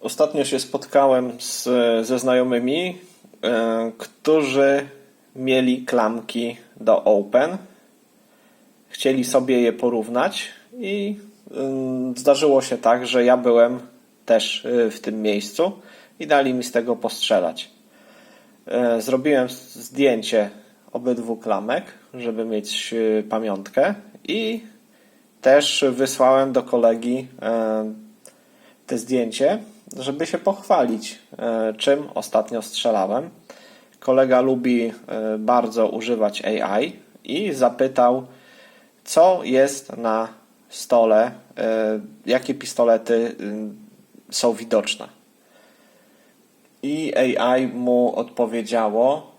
Ostatnio się spotkałem z, ze znajomymi, e, którzy mieli klamki do Open. Chcieli sobie je porównać i ym, zdarzyło się tak, że ja byłem też y, w tym miejscu i dali mi z tego postrzelać. E, Zrobiłem zdjęcie obydwu klamek, żeby mieć y, pamiątkę i też wysłałem do kolegi e, te zdjęcie, żeby się pochwalić, e, czym ostatnio strzelałem. Kolega lubi e, bardzo używać AI i zapytał, co jest na stole, e, jakie pistolety y, są widoczne. I AI mu odpowiedziało,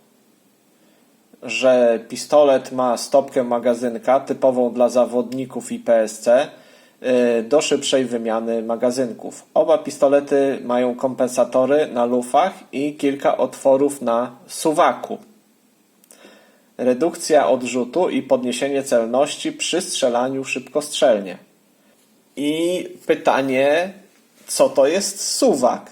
że pistolet ma stopkę magazynka typową dla zawodników i PSC do szybszej wymiany magazynków. Oba pistolety mają kompensatory na lufach i kilka otworów na suwaku. Redukcja odrzutu i podniesienie celności przy strzelaniu szybkostrzelnie. I pytanie, co to jest suwak?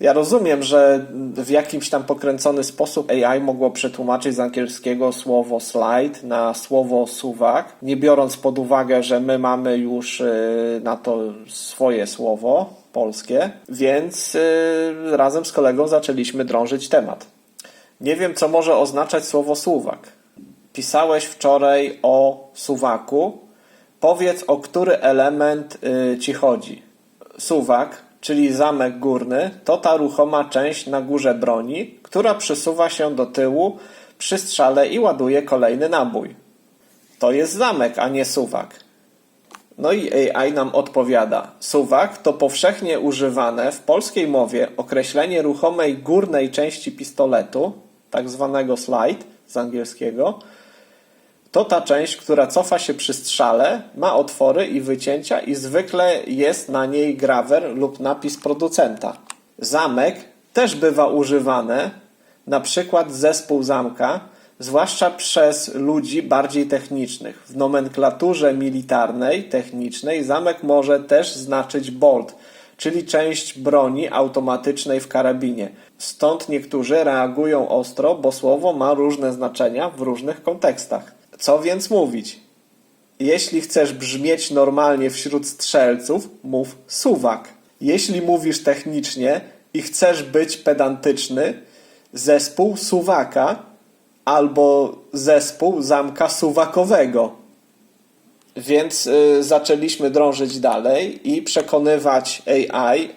Ja rozumiem, że w jakimś tam pokręcony sposób AI mogło przetłumaczyć z angielskiego słowo slide na słowo suwak, nie biorąc pod uwagę, że my mamy już y, na to swoje słowo polskie, więc y, razem z kolegą zaczęliśmy drążyć temat. Nie wiem, co może oznaczać słowo suwak. Pisałeś wczoraj o suwaku. Powiedz, o który element y, ci chodzi. Suwak, czyli zamek górny, to ta ruchoma część na górze broni, która przesuwa się do tyłu przy strzale i ładuje kolejny nabój. To jest zamek, a nie suwak. No i AI nam odpowiada. Suwak to powszechnie używane w polskiej mowie określenie ruchomej górnej części pistoletu, tak zwanego slide z angielskiego. To ta część, która cofa się przy strzale, ma otwory i wycięcia i zwykle jest na niej grawer lub napis producenta. Zamek też bywa używane, na przykład zespół zamka, zwłaszcza przez ludzi bardziej technicznych. W nomenklaturze militarnej, technicznej, zamek może też znaczyć bolt, czyli część broni automatycznej w karabinie. Stąd niektórzy reagują ostro, bo słowo ma różne znaczenia w różnych kontekstach. Co więc mówić? Jeśli chcesz brzmieć normalnie wśród strzelców, mów suwak. Jeśli mówisz technicznie i chcesz być pedantyczny, zespół suwaka albo zespół zamka suwakowego. Więc y, zaczęliśmy drążyć dalej i przekonywać AI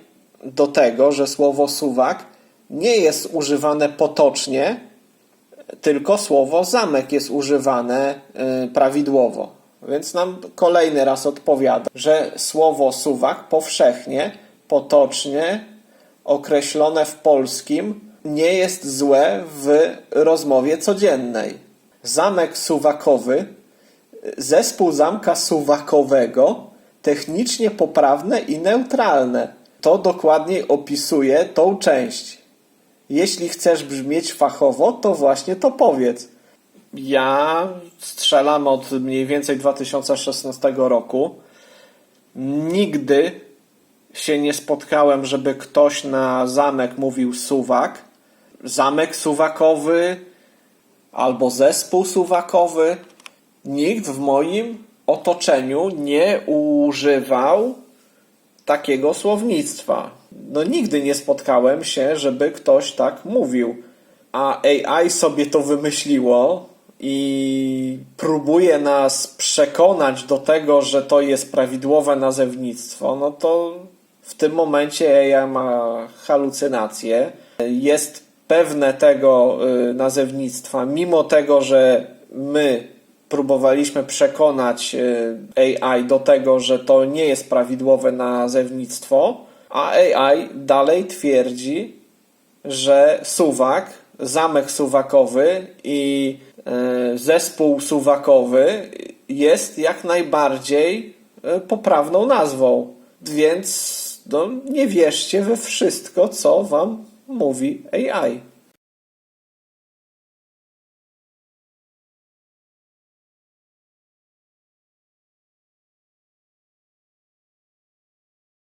do tego, że słowo suwak nie jest używane potocznie, tylko słowo zamek jest używane y, prawidłowo. Więc nam kolejny raz odpowiada, że słowo suwak powszechnie, potocznie określone w polskim nie jest złe w rozmowie codziennej. Zamek suwakowy, zespół zamka suwakowego, technicznie poprawne i neutralne. To dokładniej opisuje tą część. Jeśli chcesz brzmieć fachowo, to właśnie to powiedz. Ja strzelam od mniej więcej 2016 roku. Nigdy się nie spotkałem, żeby ktoś na zamek mówił suwak. Zamek suwakowy albo zespół suwakowy. Nikt w moim otoczeniu nie używał takiego słownictwa. No nigdy nie spotkałem się, żeby ktoś tak mówił. A AI sobie to wymyśliło i próbuje nas przekonać do tego, że to jest prawidłowe nazewnictwo, no to w tym momencie AI ma halucynacje. Jest pewne tego y, nazewnictwa, mimo tego, że my próbowaliśmy przekonać y, AI do tego, że to nie jest prawidłowe nazewnictwo, a AI dalej twierdzi, że suwak, zamek suwakowy i y, zespół suwakowy jest jak najbardziej y, poprawną nazwą. Więc no, nie wierzcie we wszystko, co wam mówi AI.